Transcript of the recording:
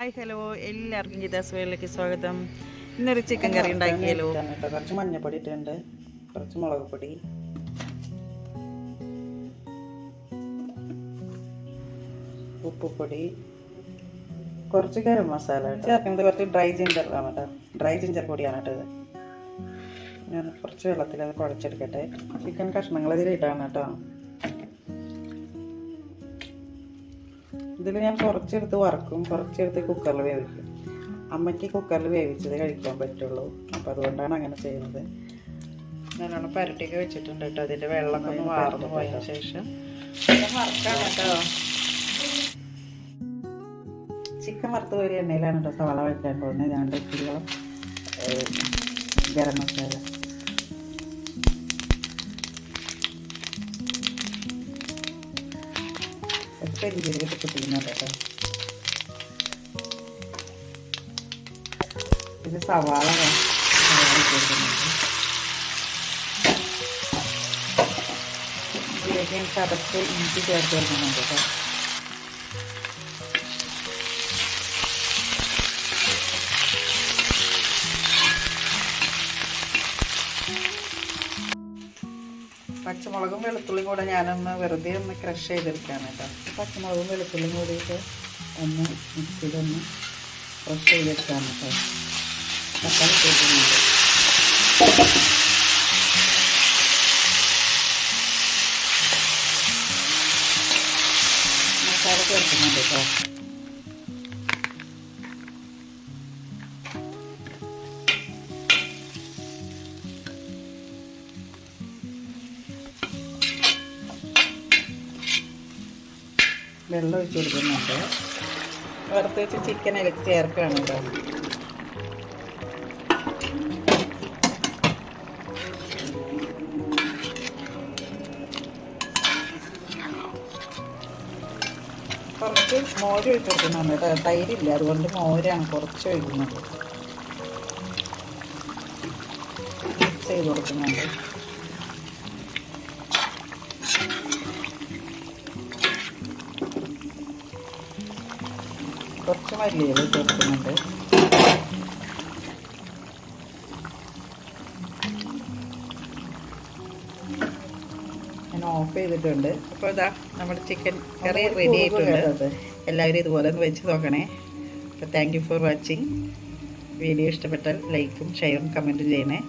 Hi hello. എല്ലാവർക്കും ഗീതാസ് വേളിലേക്ക് സ്വാഗതം. ഇന്നൊരു ചിക്കൻ കറി ഉണ്ടാക്കിയല്ലോ കുറച്ച് മഞ്ഞപ്പൊടി ഇട്ടുണ്ട് കുറച്ച് മുളക് പൊടി. ഉപ്പുപൊടി. കുറച്ച് ഗരം മസാല ചേർക്കുന്നത് കുറച്ച് ഡ്രൈ ജിഞ്ചറാണ് കേട്ടോ. ഡ്രൈ ജിഞ്ചർ പൊടിയാണ് കേട്ടോ ഇത് ഞാൻ കുറച്ച് വെള്ളത്തിൽ അത് കുഴച്ചെടുക്കട്ടെ. ചിക്കൻ കഷ്ണങ്ങൾ ഇതിലിട്ടാണ് കേട്ടോ. ഇതിൽ ഞാൻ കുറച്ചെടുത്ത് വറക്കും കുറച്ചെടുത്ത് കുക്കറിൽ വേവിക്കും. അമ്മയ്ക്ക് കുക്കറിൽ വേവിച്ചത് കഴിക്കാൻ പറ്റുള്ളൂ. അപ്പോൾ അതുകൊണ്ടാണ് അങ്ങനെ ചെയ്യുന്നത്. നല്ലോണം പരട്ടിയൊക്കെ വെച്ചിട്ടുണ്ട് കേട്ടോ. അതിന്റെ വെള്ളമൊക്കെ ഒന്ന് വാർന്നു പോയതിന് ശേഷം. വറുക്കാം കേട്ടോ. ചിക്കൻ വറുത്ത് ഒരു എണ്ണയിലാണ് കേട്ടോ സവാള വയ്ക്കാൻ പോകുന്നത്. ഞാൻ കിലോളം ഗരം മസാല. പെരിഞ്ചീരകത്ത് കിട്ടുന്നത് കേട്ടോ ഇത് സവാള സവാള ഇട്ട് കൊടുക്കുന്നുണ്ട് ഇതിലേക്ക് ഞാൻ ഇഞ്ചി ചേർത്ത് കൊടുക്കുന്നുണ്ട് കേട്ടോ. പച്ചമുളകും വെളുത്തുള്ളിയും കൂടെ ഞാനൊന്ന് വെറുതെ ഒന്ന് ക്രഷ് ചെയ്തെടുക്കുകയാണ് കേട്ടോ. പച്ചമുളകും വെളുത്തുള്ളിയും കൂടിയിട്ട് ഒന്ന് മിക്സിയിലൊന്ന് ക്രഷ് ചെയ്തെടുക്കുകയാണ് കേട്ടോ. തക്കാളി ചേർക്കുന്നുണ്ട് മസാല ചേർക്കുന്നുണ്ട് കേട്ടോ. വെള്ളം ഒഴിച്ച് കൊടുക്കുന്നുണ്ട്. വറുത്ത് വെച്ച് ചിക്കൻ അതിലേക്ക് ചേർക്കുകയാണ് കേട്ടോ കുറച്ച് മോര് ഒഴിച്ച് കൊടുക്കുന്നുണ്ട് കേട്ടോ. തൈരില്ല അതുകൊണ്ട് മോരാണ് കുറച്ച് ഒഴിക്കുന്നത്. മിക്സ് ചെയ്ത് കൊടുക്കുന്നുണ്ട്. കുറച്ച് മല്ലിയില ചേർക്കുന്നുണ്ട് ഞാൻ ഓഫ് ചെയ്തിട്ടുണ്ട്. അപ്പോൾ ഇതാ നമ്മുടെ ചിക്കൻ കറി റെഡി ആയിട്ടുണ്ട്. എല്ലാവരും ഇതുപോലെ ഒന്ന് വെച്ച് നോക്കണേ. അപ്പോൾ thank you for watching video ഇഷ്ടപ്പെട്ടാൽ ലൈക്കും ഷെയറും കമന്റും ചെയ്യണേ.